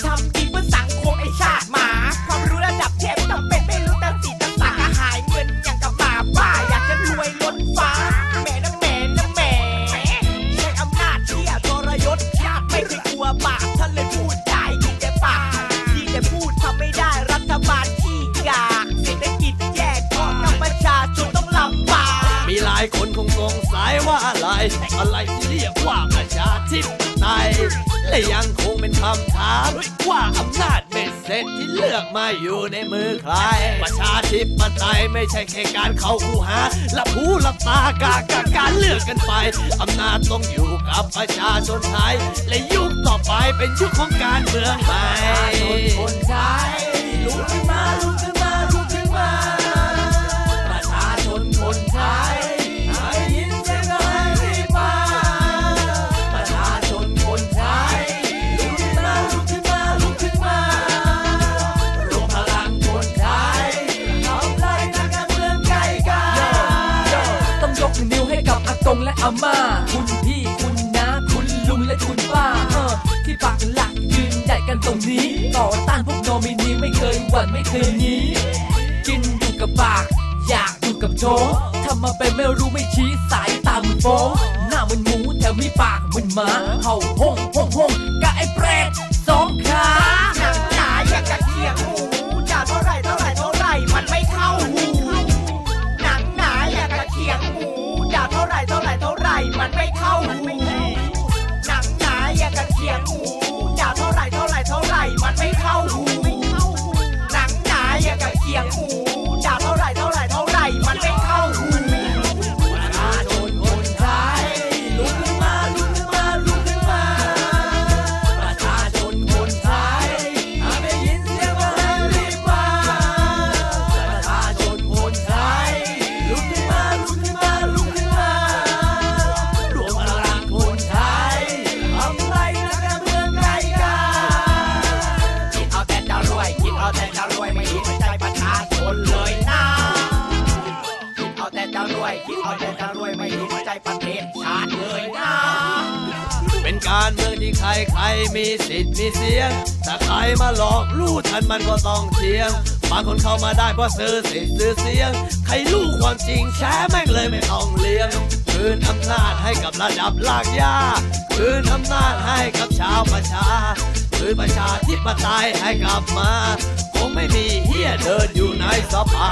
top คงสงสัยว่าอะไร อะไรที่เรียกว่าประชาธิปไตยและยังคงเป็นคำถามว่าอำนาจเบ็ดเสร็จที่เลือกมาอยู่ในมือใคร ประชาธิปไตยไม่ใช่แค่การเข้าคูหาลับหูลับตากากาการเลือกกันไปอำนาจต้องอยู่กับประชาชนไทย และยุคต่อไปเป็นยุคของการเมืองใหม่ งและอาม่า คุณพี่คุณน้าคุณลุงและคุณป้าเออที่ปักหลักยืนใหญ่กันตรงนี้ ต่อต้านพวกโนมินีไม่เคยหวั่นไม่เคยหนีกินอยู่กับปาก อยากอยู่กับโจกทำมาเป็นไม่รู้ไม่ชี้สายตามโฟหน้ามันหมูแถมมีปากมันหมาเห่าห้องห้องห้องกับไอ้เปรตสอง อย่ จะรวยคิดเอาแต่จะรวยไม่คิดใจประเทศชาติเลยนะเป็นการเมืองที่ใครใครมีสิทธิ์มีเสียงถ้าใครมาหลอกลู่ทันมันก็ต้องเทียงบางคนเข้ามาได้เพราะซื้อสิทธิ์ซื้อเสียง ใครรู้ความจริงแช้แม่งเลยไม่ต้องเลี้ยงคืนอำนาจให้กับระดับลากยาคืนอำนาจให้กับชาวประชาคืนประชาธิปไตยให้กลับมา คงไม่มีเฮียเดินอยู่ในสภา